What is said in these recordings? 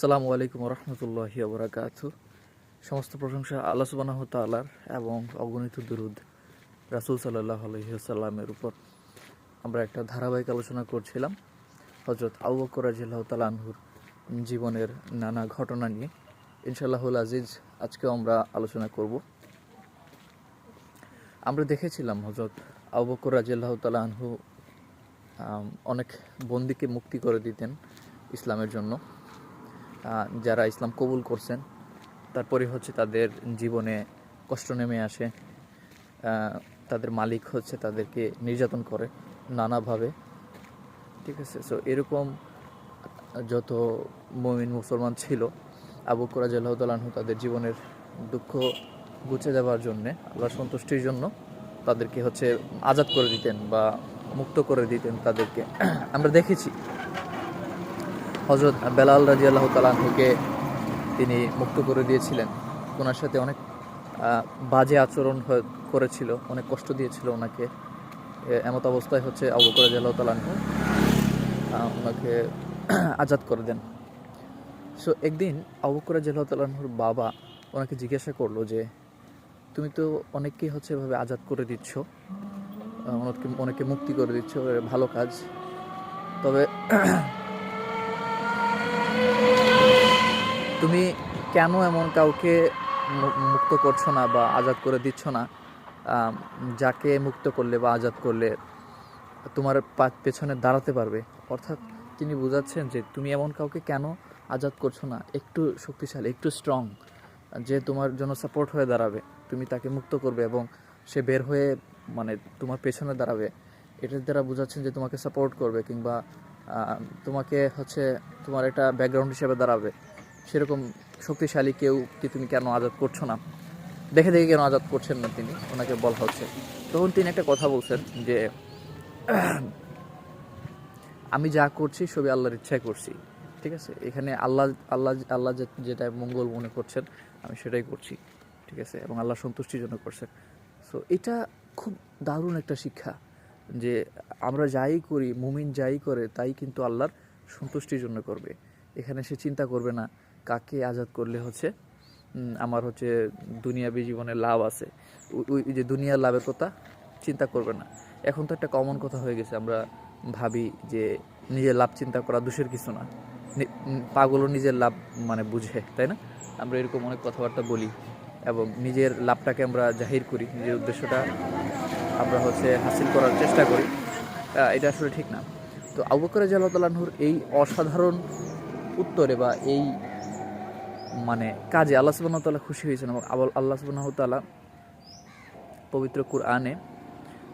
সালামু আলাইকুম রহমতুল্লাহি বরাকাত সমস্ত প্রশংসা আল্লাহ সুবাহ তালার এবং অগণিত দুরুদ রাসুল সাল্লাহ আলহিহাল্লামের উপর। আমরা একটা ধারাবাহিক আলোচনা করছিলাম হজরত আউ বকর রাজিল্লাহ তালানহুর জীবনের নানা ঘটনা নিয়ে। ইনশাল্লাহুল আজিজ আজকেও আমরা আলোচনা করব। আমরা দেখেছিলাম হজরত আউ বকর রাজিল্লাহ তালানহু আম, অনেক বন্দিকে মুক্তি করে দিতেন ইসলামের জন্য। যারা ইসলাম কবুল করছেন তারপরে হচ্ছে তাদের জীবনে কষ্ট নেমে আসে তাদের মালিক হচ্ছে তাদেরকে নির্যাতন করে নানাভাবে। ঠিক আছে? সো এরকম যত মমিন মুসলমান ছিল, আবু কোরআ জাল্লাহতালাহু তাদের জীবনের দুঃখ গুছে দেওয়ার জন্যে আল্লাহ সন্তুষ্টির জন্য তাদেরকে হচ্ছে আজাদ করে দিতেন বা মুক্ত করে দিতেন তাদেরকে। আমরা দেখেছি হজরত বেলাল রাজি আল্লাহ তালাহুকে তিনি মুক্ত করে দিয়েছিলেন। ওনার সাথে অনেক বাজে আচরণ করেছিল, অনেক কষ্ট দিয়েছিল ওনাকে। এমত অবস্থায় হচ্ছে আবু করে আল্লাহ তালাহু ওনাকে আজাদ করে দেন। সো, একদিন আবু করে আল্লাহ তালাহুর বাবা ওনাকে জিজ্ঞাসা করল যে, তুমি তো অনেককেই হচ্ছে এভাবে আজাদ করে দিচ্ছ অনেককে অনেকে মুক্তি করে দিচ্ছ ভালো কাজ। তবে তুমি কেন এমন কাউকে মুক্ত করছ না বা আজাদ করে দিচ্ছ না? যাকে মুক্ত করলে বা আজাদ করলে তোমার পেছনে দাঁড়াতে পারবে। অর্থাৎ তিনি বোঝাচ্ছেন যে তুমি এমন কাউকে কেন আজাদ করছ না? একটু শক্তিশালী, একটু স্ট্রং যে তোমার জন্য সাপোর্ট হয়ে দাঁড়াবে। তুমি তাকে মুক্ত করবে এবং সে বের হয়ে মানে তোমার পেছনে দাঁড়াবে। এটার দ্বারা বোঝাচ্ছেন যে তোমাকে সাপোর্ট করবে কিংবা তোমাকে হচ্ছে তোমার একটা ব্যাকগ্রাউন্ড হিসেবে দাঁড়াবে। সেরকম শক্তিশালী কেউ কি তুমি কেন আজাদ করছ না? দেখে দেখে কেন আজাদ করছেন না তিনি? ওনাকে বলা হচ্ছে। তখন তিনি একটা কথা বলছেন যে, আমি যা করছি সবই আল্লাহর ইচ্ছায় করছি। ঠিক আছে? এখানে আল্লাহ আল্লাহ আল্লাহ যেটা মঙ্গল মনে করছেন, আমি সেটাই করছি। ঠিক আছে? এবং আল্লাহ সন্তুষ্টির জন্য করছেন। সো এটা খুব দারুণ একটা শিক্ষা যে, আমরা যাই করি, মুমিন যাই করে, তাই কিন্তু আল্লাহর সন্তুষ্টির জন্য করবে। এখানে সে চিন্তা করবে না কাকে আজাদ করলে হচ্ছে আমার হচ্ছে দুনিয়াবি জীবনে লাভ আছে। ওই- যে দুনিয়ার লাভের কথা চিন্তা করবে না। এখন তো একটা কমন কথা হয়ে গেছে, আমরা ভাবি যে নিজের লাভ চিন্তা করা দোষের কিছু না। পাগলও নিজের লাভ মানে বুঝে, তাই না? আমরা এরকম অনেক কথাবার্তা বলি এবং নিজের লাভটাকে আমরা জাহির করি, নিজের উদ্দেশ্যটা আমরা হচ্ছে হাসিল করার চেষ্টা করি। এটা আসলে ঠিক না। তো আবুকর জাল্লাহুর এই অসাধারণ উত্তরে বা এই মানে কাজে আল্লাহ সুবাহ তাল্লাহ খুশি হয়েছেন এবং আল্লাহ সুবাহ তাল্লাহ পবিত্র কুরআনে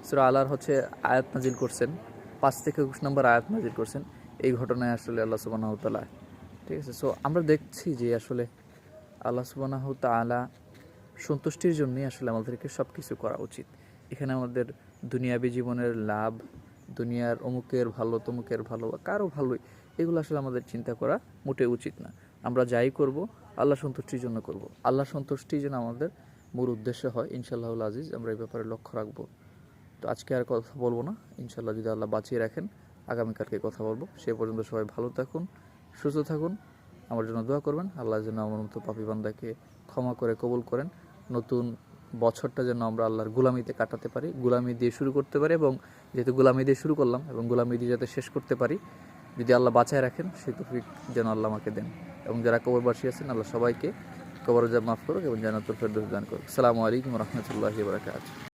সুরা আল্লাহর হচ্ছে আয়াত নাজিল করছেন। পাঁচ থেকে একুশ নম্বর আয়াত নাজিল করছেন। এই ঘটনায় আসলে আল্লাহ সুবাহ তাল্লাহ ঠিক আছে? সো আমরা দেখছি যে আসলে আল্লাহ সুবাহ তালা সন্তুষ্টির জন্যই আসলে আমাদেরকে সব কিছু করা উচিত। এখানে আমাদের দুনিয়াবি জীবনের লাভ, দুনিয়ার অমুকের ভালো, তমুকের ভালো বা কারও ভালোই, এগুলো আসলে আমাদের চিন্তা করা মোটেই উচিত না। আমরা যাই করব, আল্লাহ সন্তুষ্টির জন্য করব। আল্লাহ সন্তুষ্টি যেন আমাদের মূল উদ্দেশ্য হয় ইনশাল্লাহ আজিজ, আমরা এই ব্যাপারে লক্ষ্য রাখব। তো আজকে আর কথা বলব না ইনশাল্লাহ যদি আল্লাহ বাঁচিয়ে রাখেন, আগামীকালকে কথা বলব। সে পর্যন্ত সবাই ভালো থাকুন, সুস্থ থাকুন, আমার জন্য দোয়া করবেন। আল্লাহ যেন আমার মতো পাপি বান্দাকে ক্ষমা করে কবুল করেন। নতুন বছরটা যেন আমরা আল্লাহর গুলামিতে কাটাতে পারি, গুলামি দিয়ে শুরু করতে পারি এবং যেহেতু গুলামি দিয়ে শুরু করলাম এবং গুলামি দিয়ে যাতে শেষ করতে পারি যদি আল্লাহ বাঁচায় রাখেন সে তফিক যেন আল্লাহ আমাকে দেন। এবং যারা কবরবাসী আছেন, আল্লাহ সবাইকে কবর যা মাফ করুক এবং জানাতুল ফেরদৌস দান করুক। সালামু আলাইকুম রহমতুল্লাহ বারাকাতুহু।